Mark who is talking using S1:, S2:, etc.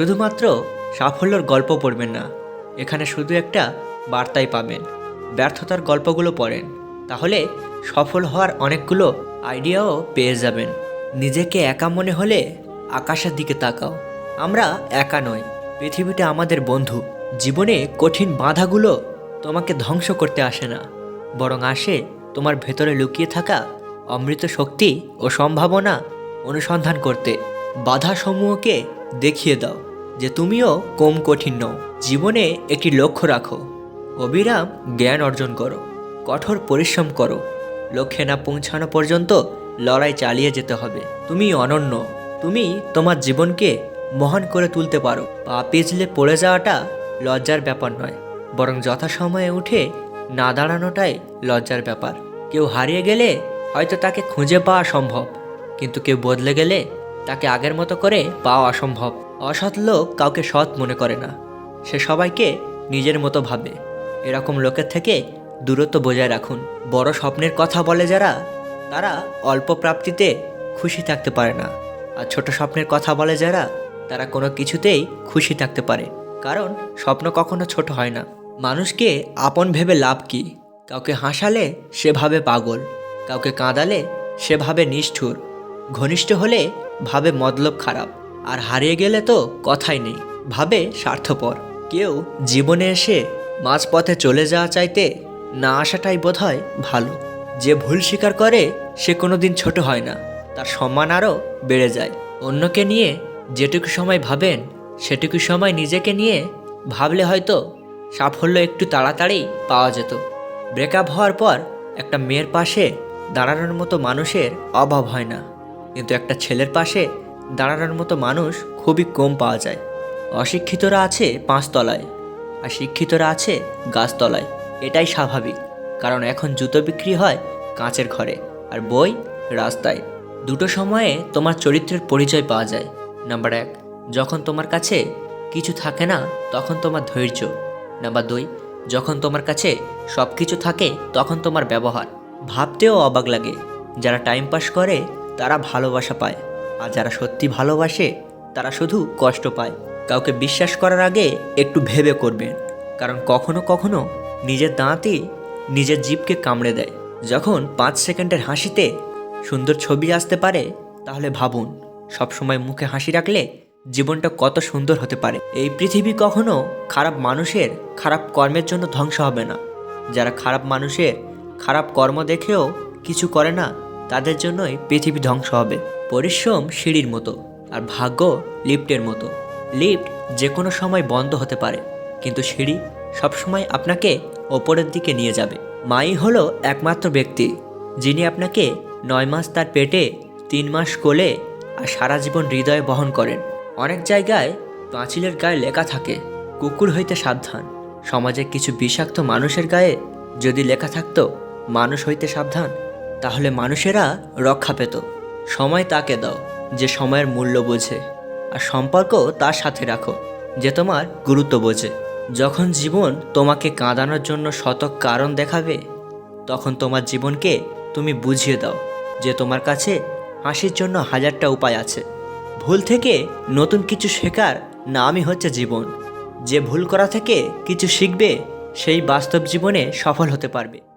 S1: শুধুমাত্র সাফল্যর গল্প পড়বেন না। এখানে শুধু একটা বার্তাই পাবেন। ব্যর্থতার গল্পগুলো পড়েন। তাহলে সফল হওয়ার অনেকগুলো আইডিয়াও পেয়ে যাবেন। নিজেকে একা মনে হলে আকাশের দিকে তাকাও। আমরা একা নই। পৃথিবীটা আমাদের বন্ধু। জীবনে কঠিন বাধাগুলো তোমাকে ধ্বংস করতে আসে না। বরং আসে তোমার ভেতরে লুকিয়ে থাকা অমৃত শক্তি ও সম্ভাবনা অনুসন্ধান করতে। বাধা সমূহকে দেখিয়ে দাও। যে তুমিও কম কঠিন নও। জীবনে একটি লক্ষ্য রাখো। অবিরাম জ্ঞান অর্জন করো। কঠোর পরিশ্রম করো। লক্ষ্যে না পৌঁছানো পর্যন্ত লড়াই চালিয়ে যেতে হবে। তুমি অনন্য। তুমি তোমার জীবনকে মহান করে তুলতে পারো। পা পিছলে পড়ে যাওয়াটা লজ্জার ব্যাপার নয়। বরং যথাসময়ে উঠে না দাঁড়ানোটাই লজ্জার ব্যাপার। কেউ হারিয়ে গেলে হয়তো তাকে খুঁজে পাওয়া সম্ভব। কিন্তু কেউ বদলে গেলে তাকে আগের মতো করে পাওয়া অসম্ভব। অসৎ লোক কাউকে সৎ মনে করে না। সে সবাইকে নিজের মতো ভাবে। এরকম লোকের থেকে দূরত্ব বজায় রাখুন। বড় স্বপ্নের কথা বলে যারা, তারা অল্প প্রাপ্তিতে খুশি থাকতে পারে না। আর ছোট স্বপ্নের কথা বলে যারা, তারা কোনো কিছুতেই খুশি থাকতে পারে। কারণ স্বপ্ন কখনো ছোট হয় না। মানুষকে আপন ভেবে লাভ কি? কাউকে হাসালে সেভাবে পাগল। কাউকে কাঁদালে সেভাবে নিষ্ঠুর। ঘনিষ্ঠ হলে ভাবে মতলব খারাপ। আর হারিয়ে গেলে তো কথাই নেই। ভাবে স্বার্থপর। কেউ জীবনে এসে মাঝপথে চলে যাওয়া চাইতে না আসাটাই বোধ হয় ভালো। যে ভুল স্বীকার করে, সে কোনো দিন ছোট হয় না। তার সম্মান আরও বেড়ে যায়। অন্যকে নিয়ে যেটুকু সময় ভাবেন, সেটুকু সময় নিজেকে নিয়ে ভাবলে হয়তো সাফল্য একটু তাড়াতাড়ি পাওয়া যেত। ব্রেকআপ হওয়ার পর একটা মেয়ের পাশে দাঁড়ানোর মতো মানুষের অভাব হয় না। কিন্তু একটা ছেলের পাশে দাঁড়ানোর মতো মানুষ খুবই কম পাওয়া যায়। অশিক্ষিতরা আছে পাঁচতলায়, আর শিক্ষিতরা আছে গাছতলায়। এটাই স্বাভাবিক, কারণ এখন জুতো বিক্রি হয় কাঁচের ঘরে আর বই রাস্তায়। দুটো সময়ে তোমার চরিত্রের পরিচয় পাওয়া যায়। নাম্বার এক, যখন তোমার কাছে কিছু থাকে না, তখন তোমার ধৈর্য। নাম্বার দুই, যখন তোমার কাছে সব কিছু থাকে, তখন তোমার ব্যবহার। ভাবতেও অবাক লাগে, যারা টাইম পাস করে, তারা ভালোবাসা পায়। আর যারা সত্যি ভালোবাসে, তারা শুধু কষ্ট পায়। কাউকে বিশ্বাস করার আগে একটু ভেবে করবেন। কারণ কখনো কখনো নিজের দাঁতই নিজের জীবকে কামড়ে দেয়। যখন পাঁচ সেকেন্ডের হাসিতে সুন্দর ছবি আসতে পারে, তাহলে ভাবুন, সবসময় মুখে হাসি রাখলে জীবনটা কত সুন্দর হতে পারে। এই পৃথিবী কখনো খারাপ মানুষের খারাপ কর্মের জন্য ধ্বংস হবে না। যারা খারাপ মানুষের খারাপ কর্ম দেখেও কিছু করে না, তাদের জন্যই পৃথিবী ধ্বংস হবে। পরিশ্রম সিঁড়ির মতো আর ভাগ্য লিফটের মতো। লিফট যে কোনো সময় বন্ধ হতে পারে, কিন্তু সিঁড়ি সবসময় আপনাকে ওপরের দিকে নিয়ে যাবে। মাই হলো একমাত্র ব্যক্তি, যিনি আপনাকে নয় মাস তার পেটে, তিন মাস কোলে আর সারা জীবন হৃদয়ে বহন করেন। অনেক জায়গায় পাঁচিলের গায়ে লেখা থাকে, কুকুর হইতে সাবধান। সমাজে কিছু বিষাক্ত মানুষের গায়ে যদি লেখা থাকতো, মানুষ হইতে সাবধান, তাহলে মানুষেরা রক্ষা পেত। সময় তাকে দাও, যে সময়ের মূল্য বোঝে। আর সম্পর্ক তার সাথে রাখো, যে তোমার গুরুত্ব বোঝে। যখন জীবন তোমাকে কাঁদানোর জন্য শত কারণ দেখাবে, তখন তোমার জীবনকে তুমি বুঝিয়ে দাও, যে তোমার কাছে হাসির জন্য হাজারটা উপায় আছে। ভুল থেকে নতুন কিছু শেখার নামই হচ্ছে জীবন। যে ভুল করা থেকে কিছু শিখবে, সেই বাস্তব জীবনে সফল হতে পারবে।